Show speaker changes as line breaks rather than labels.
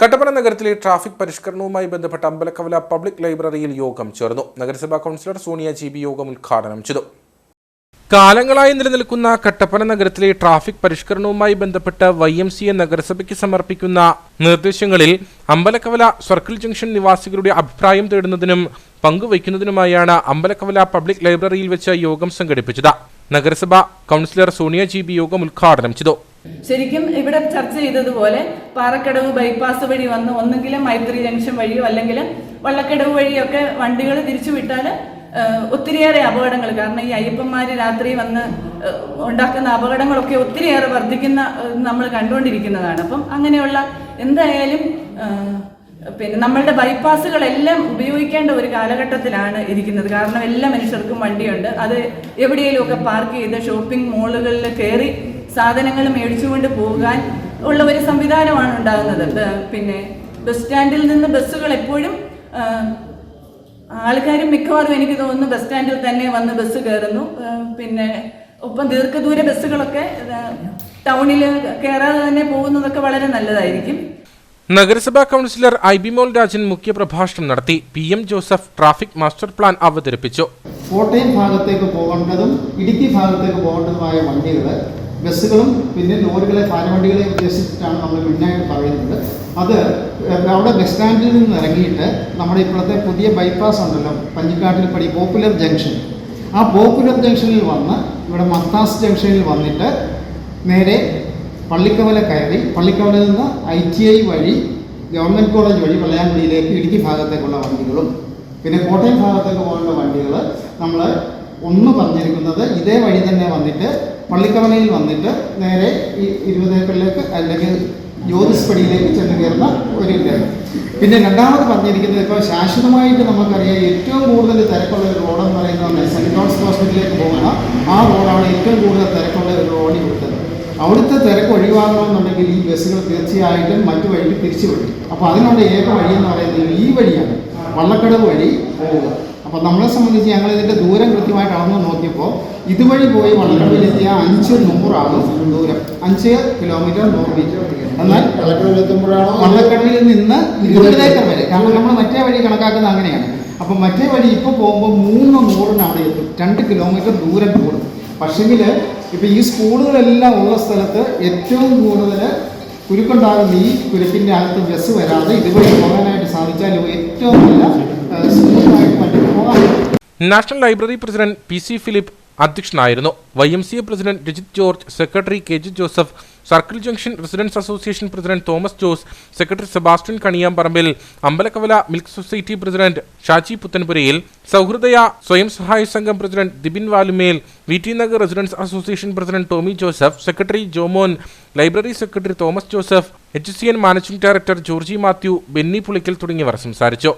കട്ടപ്പന നഗരത്തിലെ ട്രാഫിക് പരിഷ്കരണവുമായി ബന്ധപ്പെട്ട അമ്പലക്കവല പബ്ലിക് ലൈബ്രറിയിൽ യോഗം ചേർന്നു. നഗരസഭാ കൗൺസിലർ സോണിയ ജി യോഗം ഉദ്ഘാടനം ചെയ്തു. കാലങ്ങളായി നിലനിൽക്കുന്ന കട്ടപ്പന നഗരത്തിലെ ട്രാഫിക് പരിഷ്കരണവുമായി ബന്ധപ്പെട്ട് വൈ എം സി എ നഗരസഭയ്ക്ക് സമർപ്പിക്കുന്ന നിർദ്ദേശങ്ങളിൽ അമ്പലക്കവല സർക്കിൾ ജംഗ്ഷൻ നിവാസികളുടെ അഭിപ്രായം തേടുന്നതിനും പങ്കുവയ്ക്കുന്നതിനുമായാണ് അമ്പലക്കവല പബ്ലിക് ലൈബ്രറിയിൽ വെച്ച് യോഗം സംഘടിപ്പിച്ചത്. നഗരസഭ കൗൺസിലർ സോണിയ ജി ബി യോഗം ഉദ്ഘാടനം ചെയ്തു.
ശരിക്കും ഇവിടെ ചർച്ച ചെയ്തതുപോലെ പാറക്കടവ് ബൈപ്പാസ് വഴി വന്ന് ഒന്നെങ്കിലും മൈത്രി ജംഗ്ഷൻ വഴിയോ അല്ലെങ്കിൽ വള്ളക്കടവ് വഴിയൊക്കെ വണ്ടികൾ തിരിച്ചു വിട്ടാൽ ഒത്തിരിയേറെ അപകടങ്ങൾ. കാരണം ഈ അയ്യപ്പന്മാർ രാത്രി വന്ന് ഉണ്ടാക്കുന്ന അപകടങ്ങളൊക്കെ ഒത്തിരിയേറെ വർദ്ധിക്കുന്ന നമ്മൾ കണ്ടുകൊണ്ടിരിക്കുന്നതാണ്. അപ്പം അങ്ങനെയുള്ള എന്തായാലും പിന്നെ നമ്മളുടെ ബൈപ്പാസുകളെല്ലാം ഉപയോഗിക്കേണ്ട ഒരു കാലഘട്ടത്തിലാണ് ഇരിക്കുന്നത്. കാരണം എല്ലാ മനുഷ്യർക്കും വണ്ടിയുണ്ട്. അത് എവിടെയെങ്കിലുമൊക്കെ പാർക്ക് ചെയ്ത് ഷോപ്പിംഗ് മോളുകളിൽ കയറി സാധനങ്ങൾ മേടിച്ചുകൊണ്ട് പോകാൻ ഉള്ള ഒരു സംവിധാനമാണ് ഉണ്ടാകുന്നത്. പിന്നെ ബസ് സ്റ്റാൻഡിൽ നിന്ന് ബസ്സുകൾ എപ്പോഴും ആൾക്കാരും മിക്കവാറും എനിക്ക് തോന്നുന്നു ബസ് സ്റ്റാൻഡിൽ തന്നെ വന്ന് ബസ് കയറുന്നു. പിന്നെ ഒപ്പം ദീർഘദൂര ബസ്സുകളൊക്കെ ടൗണിൽ കയറാതെ തന്നെ പോകുന്നതൊക്കെ വളരെ നല്ലതായിരിക്കും.
നഗരസഭാ കൗൺസിലർ ഐ ബി മോൾ രാജൻ മുഖ്യപ്രഭാഷണം നടത്തി. P M Joseph traffic master plan അവതരിപ്പിച്ചു.
കോട്ടയം ഭാഗത്തേക്ക് പോകേണ്ടതും ഇടുക്കി ഭാഗത്തേക്ക് പോകേണ്ടതുമായ വണ്ടികൾ ബസ്സുകളും പിന്നെ ലോറികളെ ഭാരവണ്ടികളെ ഉദ്ദേശിച്ചിട്ടാണ് നമ്മൾ മെയിനായിട്ട് പറയുന്നത്. അത് അവിടെ ബസ് സ്റ്റാൻഡിൽ നിന്ന് ഇറങ്ങിയിട്ട് നമ്മുടെ ഇപ്പോഴത്തെ പുതിയ ബൈപ്പാസ് ഉണ്ടല്ലോ പഞ്ചിക്കാട്ടിൽ പടി പോപ്പുലർ ജംഗ്ഷൻ. ആ പോപ്പുലർ ജംഗ്ഷനിൽ വന്ന് ഇവിടെ മത്താസ് ജംഗ്ഷനിൽ വന്നിട്ട് നേരെ പള്ളിക്കവല കയറി പള്ളിക്കവലയിൽ നിന്ന് ഐ ടി ഐ വഴി ഗവൺമെന്റ് കോളേജ് വഴി വെള്ളയാങ്കുടിയിലേക്ക് ഇടുക്കി ഭാഗത്തേക്കുള്ള വണ്ടികളും പിന്നെ കോട്ടയം ഭാഗത്തേക്ക് പോകേണ്ട വണ്ടികൾ നമ്മൾ ഒന്ന് പറഞ്ഞിരിക്കുന്നത് ഇതേ വഴി തന്നെ വന്നിട്ട് പള്ളിക്കവലയിൽ വന്നിട്ട് നേരെ ഈ ഇരുപതേക്കറിലേക്ക് അല്ലെങ്കിൽ ജ്യോതിസ്പടിയിലേക്ക് ചെന്ന് കയറുന്ന ഒരു ഇത് പിന്നെ രണ്ടാമത് പറഞ്ഞിരിക്കുന്നത് ഇപ്പോൾ ശാശ്വതമായിട്ട് നമുക്കറിയാം ഏറ്റവും കൂടുതൽ തിരക്കുള്ള ഒരു റോഡെന്ന് പറയുന്നത് സെന്റ് ജോൺസ് ഹോസ്പിറ്റലിലേക്ക് പോകുന്ന ആ റോഡാണ് ഏറ്റവും കൂടുതൽ തിരക്കുള്ള ഒരു റോഡ് കൊടുത്തത് അവിടുത്തെ തിരക്ക് ഒഴിവാക്കണമെന്നുണ്ടെങ്കിൽ ഈ ബസ്സുകൾ തീർച്ചയായിട്ടും മറ്റു വഴിക്ക് തിരിച്ചു വിടും. അപ്പോൾ അതിനുള്ള ഏക വഴി എന്ന് പറയുന്നത് ഈ വഴിയാണ്. വള്ളക്കടവ് വഴി പോവുക. അപ്പോൾ നമ്മളെ സംബന്ധിച്ച് ഞങ്ങൾ ഇതിന്റെ ദൂരം കൃത്യമായിട്ട് അളന്ന് നോക്കിയപ്പോൾ ഇതുവഴി പോയി വള്ളക്കടവിലെത്തിയ അഞ്ച് നൂറാകും ദൂരം. അഞ്ച് കിലോമീറ്റർ നൂറ് മീറ്റർ എന്നാൽ
വള്ളക്കണ്ണിൽ
വള്ളക്കടവിൽ നിന്ന് ഇരുപതിലേക്ക് വരെ. കാരണം നമ്മൾ മറ്റേ വഴി കണക്കാക്കുന്നത് അങ്ങനെയാണ്. അപ്പം മറ്റേ വഴി ഇപ്പോൾ പോകുമ്പോൾ മൂന്ന് നൂറിന് അവിടെ എത്തും. രണ്ട് കിലോമീറ്റർ ദൂരം കൂടും. പക്ഷെങ്കിൽ ഇപ്പോൾ ഈ സ്കൂളുകളെല്ലാം ഉള്ള സ്ഥലത്ത് ഏറ്റവും കൂടുതൽ കുരുക്കുണ്ടാകുന്ന ഈ കുരുക്കിന്റെ അകത്ത് ബസ് വരാതെ ഇതുവഴി പോകാനായിട്ട് സാധിച്ചാൽ ഏറ്റവും നല്ല
national library president P C Philip അധ്യക്ഷനായിരുന്നു. Y M C A president Rajith George secretary K G Joseph circle junction residents association president Thomas Jose secretary Sebastian Kaniyamparambil Ambalakkavala milk society president Shaji Puthenpurayil Souhrudaya സ്വയം സഹായ സംഘം president Dibin Valumel V T Nagar residents association president Tomy Joseph secretary Jomon library secretary Thomas Joseph H C N managing director Georgy Mathew Benny Pulickal തുടങ്ങിയവർ സംസാരിച്ചു.